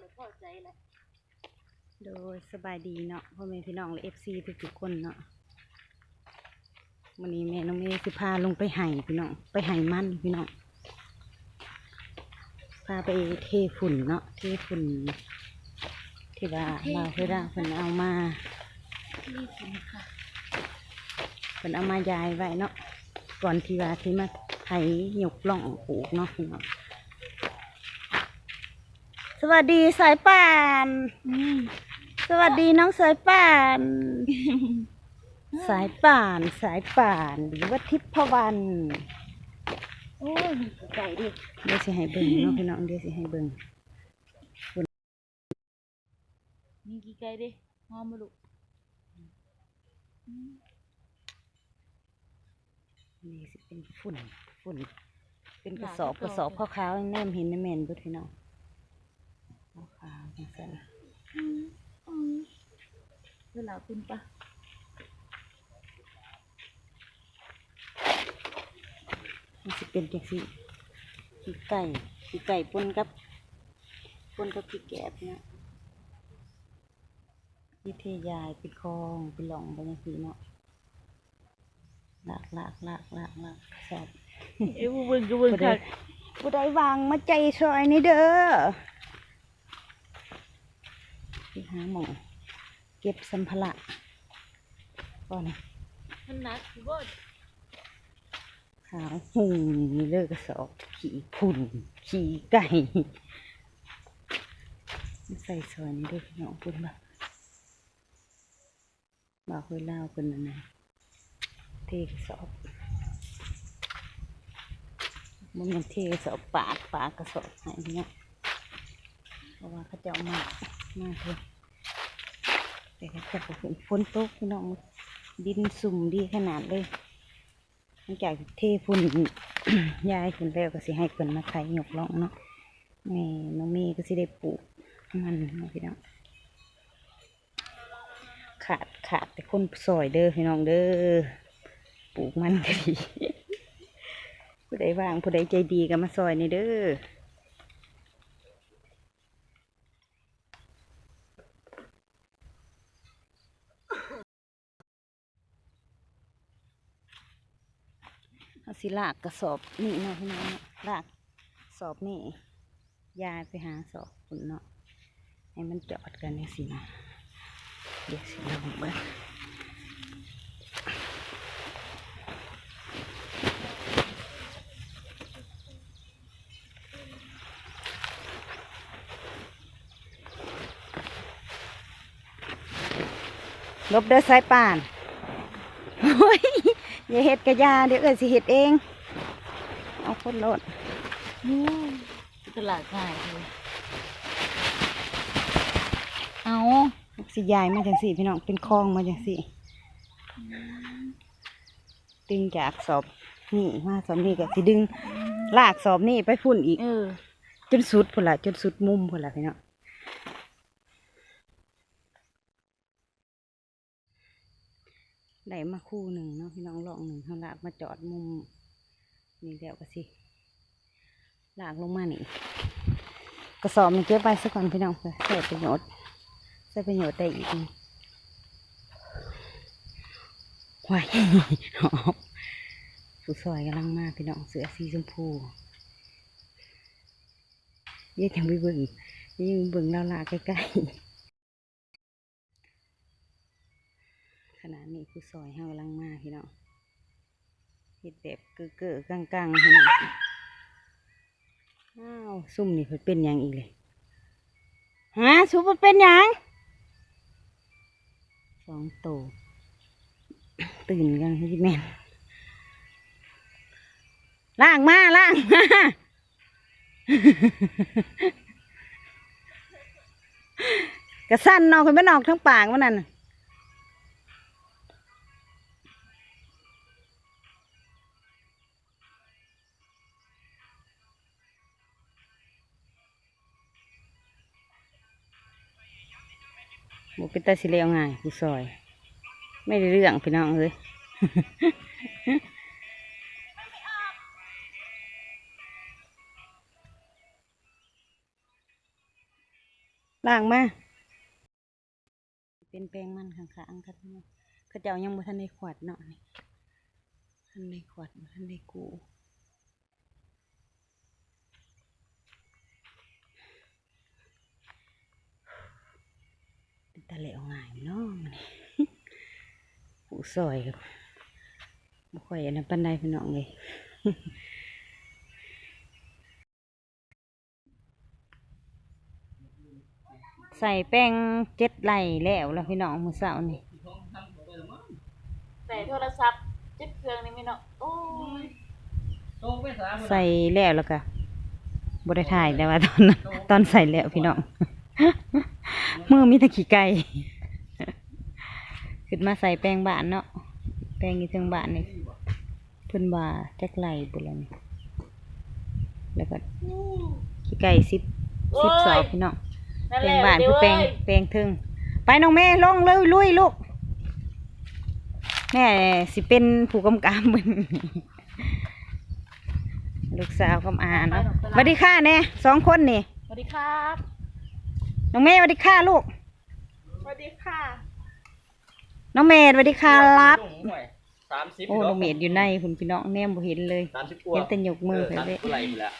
เลยพอใจแหละโดยสบายดีเนาะพ่อแม่พี่น้องและเอฟซีทุกๆคนเนาะวันนี้แม่น้องเมย์สิพาลงไปไห่พี่น้องไปไห่มันพี่น้องพาไปเทฝุ่นเนาะเทฝุ่นที่ว่าเราเคยได้เพิ่นเอามานี่กินค่ะเพิ่นเอามายายไว้เนาะก่อนที่ว่าที่มาไถหยกล่องปลูกเนาะพี่น้อง สวัสดีสายป่านอืมสวัสดีน้องสายป่าน สายป่านสายป่านหรือว่าทิพวรรณโอ้ยไก่ดิเดี๋ยวสิให้เบิ่งเนาะพี่น้องเดี๋ยวสิให้เบิ่งมีกี่ไก่ดิหอมมาลูกนี่สิเป็นฝุ่นฝุ่นเป็นกระสอบกระสอบขาวๆแนมเห็นในแม่นเบ่พี่น้อง ขาวๆจังซั่นอืมอืมเวลาคุณปะมันสิเป็นจังซี่ขี้ไก่ขี้ไก่ปนกับปนกับขี้แกบเนี่ยวิเทยายเป็นคลองเป็นหล่องไปจังซี่เนาะลากลากลากลากลากสอบเอ้ยเบิ่งก็เบิ่งผู้ใดค่ะผู้ใดวางมาใจซอยนี่เด้อ ที่หาหมองเก็บสัมภาระก่อนนะมันหนักคือบ่ขาวหุงนี่เลิกกระสอบขี่พุ่นขี่ไก่มาใส่ซอยนี่เด้วยพี่น้องพุ่นแบบบอกเวลาเพิ่นนะนะเทกระสอบมันมันเทกระสอบปากปากกระสอบให้พี่น้องเพราะว่าเขาจะเอามากมากเลย แต่เขาจะฝนฝนตกพี่น้องดินสุ่มดีขนาดเลยหลังจากเทฝุ่นยายฝุ่นแล้วก็สิให้เพิ่นมาไถหยกล่องเนาะแม่น้องเมย์ก็สิได้ปลูกมันพี่น้องขาดขาดแต่คนซอยเด้อพี่น้องเด้อปลูกมันก็ดีผู้ใดว่างผู้ใดใจดีก็มาซอยนี่เด้อ สิลากกระสอบนี่นะพี่น้องลากสอบนี่ยายไปหาสอบคุณเนาะให้มันจอดกันนี่สินะเดี๋ยวสิลองเบิ่งลบเด้อสายป่านโอ้ย อย่าเห็ดกระยาเดี๋ยวเอ้ยสิเห็ดเอง เอาคนโลดอืมตลาดง่ายเลยเอาสิยายมาจังสี่พี่น้องเป็นคลองมาจังสี่ดึงจากสอบนี่มาสอบนี่ก็สิดึงลากสอบนี่ไปพุ่นอีกเออจนสุดพุ่นละจนสุดมุมพุ่นละพี่น้อง ได้มาคู่หนึ่งเนาะพี่น้องลองหนึ่งเขาลากมาจอดมุมนี่แล้วก็สิลากลงมานี่กระสอบมันเก็บไว้สักก่อนพี่น้องเพื่อใช้ประโยชน์ใช้ประโยชน์ได้อีกว้ายหอบผู้ซอยกำลังมาพี่น้องเสือสีชมพูเยี่ยังไปเบิ่งยิ่งเบิ่งเราลาใกล้ๆ ขณะนี้ผู้ซอยเฮากำลังมาพี่น้องเห็ดแบบเก้อๆกังๆพี่น้องอ้าวซุ่มนี่เพิ่นเป็นยังอีกเลยฮะซุปมันเป็นยังสองโตตื่นกันพี่แม่นล่างมาล่างมา กระสั้นนอกคุณไม่นอกทั้งปากมันนั่น บุเป็นตาสิเลวง่ายผู้ซอย ไม่ได้เรื่องพี่น้องเลยล่างมาเป็นแปลงมันข้างๆกันเนาะเขาเจ้ายังบ่ทันได้ขวดเนาะนี่ทันได้ขวดบ่ทันได้กู เป็นตะเหลวง่ายเนาะมันนี่ผูซอยครับบ่ค่อยอันนั้นปานใดพี่น้องเลยใส่แป้งเจ็ดไหลแล้วแล้วพี่น้องมือเสาร์นี่แต่โทรศัพท์จิบเครื่องนี่ไม่เนาะโอ้ยใส่แล้วแล้วก็บได้ถ่ายแต่ว่าตอนนั้นตอนใส่แล้วพี่น้อง มือมีแตะขี้ไก่ขึ้นมาใส่แป้งบานเนาะแป้งอยู่เทิงบานนี่เพิ่นว่าจักไหลบุแล้วนี่แล้วก็ขี้ไก่สิบสิบสอบพี่น้องนั่นแปลหงละบ้านเดี๋คืยวอแปลงเว้ยแปลงทึงไปน้องแม่ลงเลยลุยลูกแม่สิเป็นผู้กำกับมึงลูกสาวกำอาเนาะสวัสดีค่ะแน่สองคนนี่สวัสดีครับ น้องเมย์สวัสดีค่ะลูก สวัสดีค่ะ น้องเมย์สวัสดีค่ะรับสามสิบโอ้น้องเมย์อยู่ในคุณพี่น้องแนมบ่เห็นเลยสามสิบกเห็ว่านแต่ยกมือไปสามเลสิยบกว่าไหลอยู่แล้ว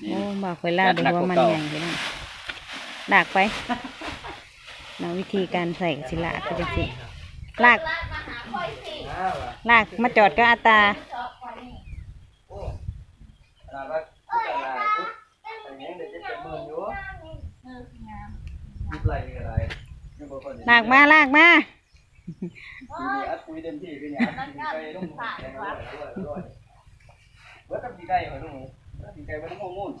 โอ้บ่าวคอยล่าเดี๋ยวว่ามันใหญ่ไปนั่นลากไปน้องวิธีการใส่กสิลากก็จะสิลากลากมาจอดก็อาตาลาก็พูดอะไรพูดอะไร เงี้ยเดี๋ยวจะเจ็บมืออยู่ยิบไหลนี่อะไรยังบ่ค่อยได้ลากมาลากมา ปีนี้อัดคุยเต็มที่ปีนี้อัดกินไก่ต้องแกงด้วยด้วยด้วยเบิดกับกินไก่เหรอลุงกินไก่ไม่ต้องงมุ่น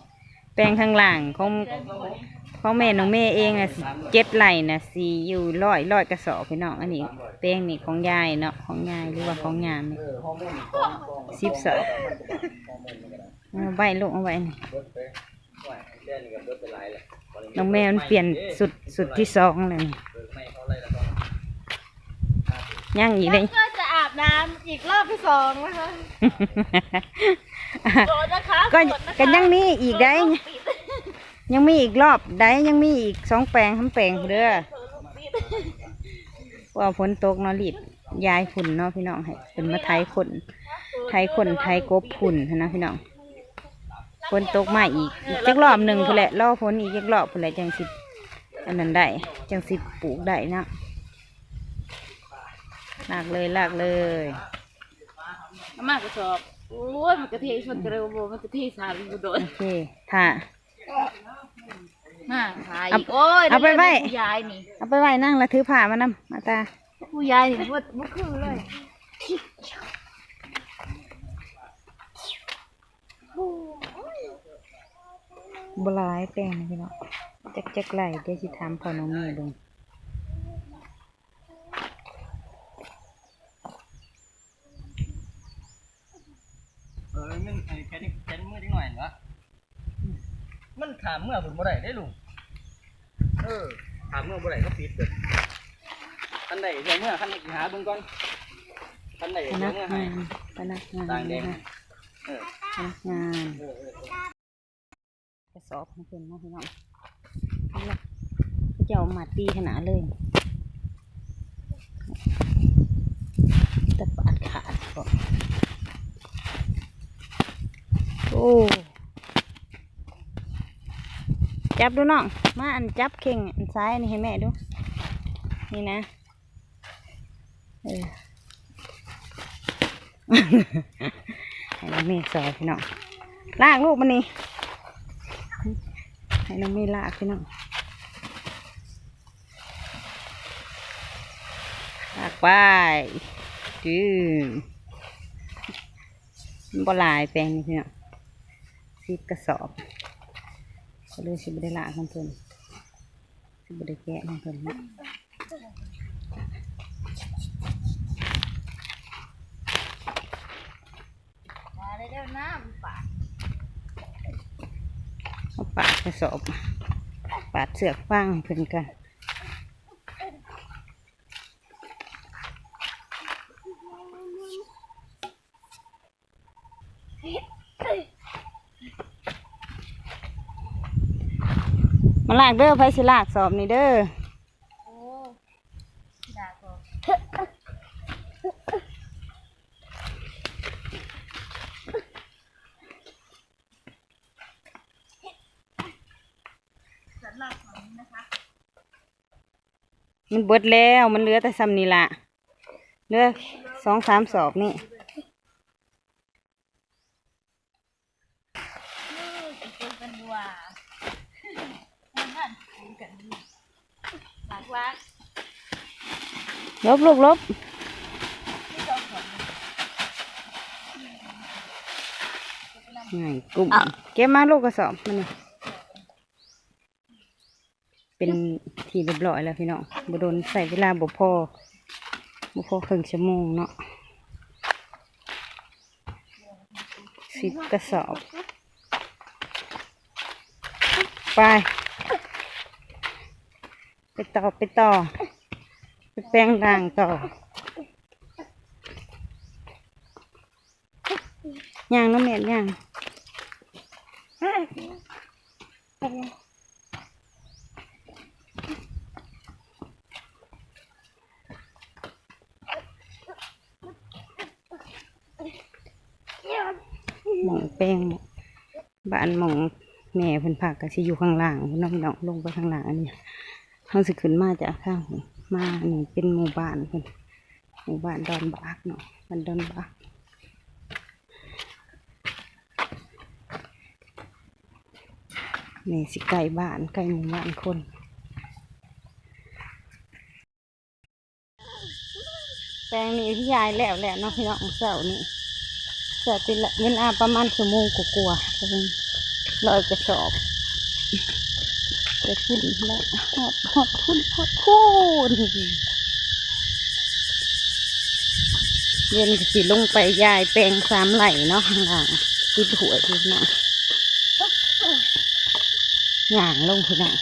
แปลงข้างหลังของของแม่น้องแม่เองน่ะสิเจ็ดไหลน่ะสีอยู่ร้อยร้อยกระสอบพี่น้องอันนี้แปลงนี่ของยายเนาะของยายหรือว่าของยามนี่ เออฮอร์โมนกองกองสิบสอบฮอร์โมนมันก็ได้เอาไว้ลูกเอาไว้นี่ เบิดไปไหวแค่ นี้ก็เบิดไปหลายแล้วน้องแม่มันเปลี่ยนสุดสุดที่สองเลยนี่เบิดไม่เขาอะไรแล้วก็ยังอีกเลยก็จะอาบน้ำอีกรอบที่สองนะคะโดนนะคะก็โดนนะคะก็ยังมีอีกได้โดนลูปิดยังมีอีกรอบได้ยังมีอีกสองแปลงทำแปลงเด้อโดนลูกปิดว่าฝนตกเนาะรีดยายฝุ่นเนาะพี่น้องให้เป็นมาไทยขนไทยขนไทยกบฝุ่นหั้นนะพี่น้อง ฝนตกมาอีกอีกจักรอบหนึ่งพุ่นแหละรอฝนอีกจักรอบพุ่นแหละจังสิอันนั้นได้จังสิปลูกได้นะลากเลยลากเลยน้ำมากกระสอบโอ้ยมันกระเทยชนกระเร็วโบมันกระเทยสามกูโดนโอเคถ้ามาขายเอาอีกโอ้ยเอาไปไว้ผู้ยายนี่เอาไปไว้นั่งแล้วถือผ้ามานำมาตาผู้ยายนี่บ่บ่คือเลย บหลายแปลงนะพี่น้องจักจักไหลเดี๋ยวสิถามพ่อน้องเมย์เบิ่งเออมันไอ้แค่นี้แค่นี้มือได้หน่อยเหรอมันถามเมื่อผมบ่ได้ได้ลุงเออถามเมื่อบ่ได้ก็ปิดเกิดคันใดเดี๋ยวเมื่อคันนี้หาเบิ่งก่อนคันใดพเดี๋ยวนักเมื่อให้งานพนักงานต่างแดงนะคะเออพนักงาน กระสอบของเพิ่นเนาะพี่น้องเจะเอามาตีขนาดเลยแตะปาดขาดก่อนโอ้จับดูน้อง มาอันจับเข่งอันซ้ายนี่ให้แม่ดู นี่นะ เออให้น้องเมย์สอยพี่น้องลากลูกมันนี่ ให้น้องไม่ลากพี่น้องลากไปดื้อบ่ลายแปลงนี่พี่น้องซีบกระสอบก็เลยสิบได้ลากของเพิ่นสิบได้แกะของเพิ่นนะ มาได้แล้วน้ำปาด เอาปาด กระสอบปาดเสือกฟางเพิ่นกันมาลากเด้อไฟสิลากสอบนี่เด้อ โอ้ด่าก็สำหรับของ นี้นะคะมันเบิดแล้วมันเหลือแต่ซ้ำนี่ละเหลือสองสามสอบนี่เป็นคนกันดีกว่านั่นกันดีหลักวักลบลูกลบง่ายกลุ่มเก็บมาลูกกระสอบมันนี่ เป็นที่เรียบร้อยแล้วพี่น้องบ่โดนใส่เวลาบ่พอบ่พอครึ่งชั่วโมงเนาะสิบกระสอบ ไป ไปต่อไปต่อ ไปแปลงร่างต่อย่างน้ำเม็ดย่างหมองแป้งบ้านมองแม่เพิ่นผักก็สิอยู่ข้างล่างน้องน้องลงไปข้างล่างอันนี้เขาสิขึ้นมาจากข้างมาอันนี้เป็นหมู่บ้านเพิ่นหมู่บ้านดอนบากเนาะบ้านดอนบากนี่สิไก่บ้านไก่หมู่บ้านคนแปลงนี้พี่ยายแล้วแหละเนาะพี่น้องเสานี่เสาร์เป็นเวลาประมาณชั่วโมงกว่าๆเพิ่น ลอยกระสอบจะพุ่นแล้วหอดหอดพุ่นหอดพุ่นเย็นสิลงไปยายแปลงสามไหลเนาะข้างล่างติดหัวพี่น้องย่างลงพี่น้อง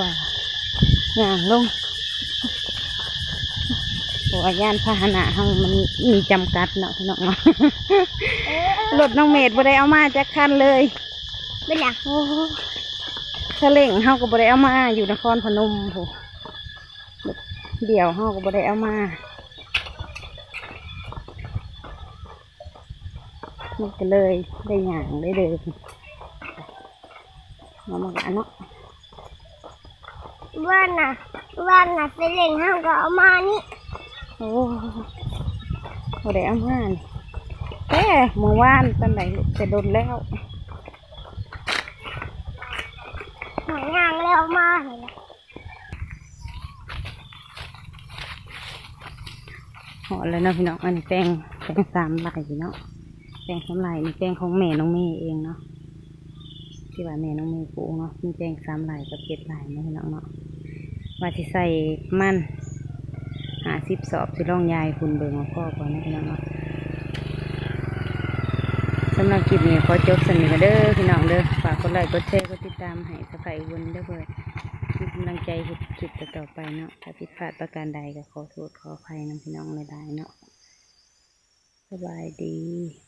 ว่าย่างลง เพราะว่ายานพาหนะเฮามันมีจำกัดเนาะพี่น้องเนาะรถน้องเมดบ่ได้เอามาจากคันเลยเป็นอย่างโอ้ถ้าเล่งเฮาก็บ่ได้เอามาอยู่นครพนมโหเดี๋ยวเฮาก็บ่ได้เอามามันก็เลยได้หยางได้เดินมามากันเนาะว่านน่ะว่านน่ะเป็นเหล่งห้างก็เอามานี่ โอ้บ่ได้อามานี่แต่เมื่อวานตอนไหนจะโดนแล้วหอยนางแล้วเอามาเห็นหอแล้วเนาะพี่น้องอันนี้แป้งแป้งสามไหลเนาะแป้งสามไหลนี่แป้งของแม่น้องเมย์เองเนาะที่ว่าแม่น้องเมย์ปลูกเนาะมีแป้งสามไหลกับเจ็ดไหลนาะพี่น้องเนาะว่าสิใส่มันาสิบสอบสิลองยายคุณเบิงเอาพ่อก่อนนะพี่น้องเนาะสำหรับคลิปนี้ขอจบสนิทกันเด้อพี่น้องเด้อฝากกดไลค์กดแชร์กดติดตามให้สกายวนเด้อเพื่อมีกำลังใจคลิปต่อไปเนาะถ้าผิดพลาดประการใดก็ขอโทษขออภัยนะพี่น้องหลายๆเนาะสบายดี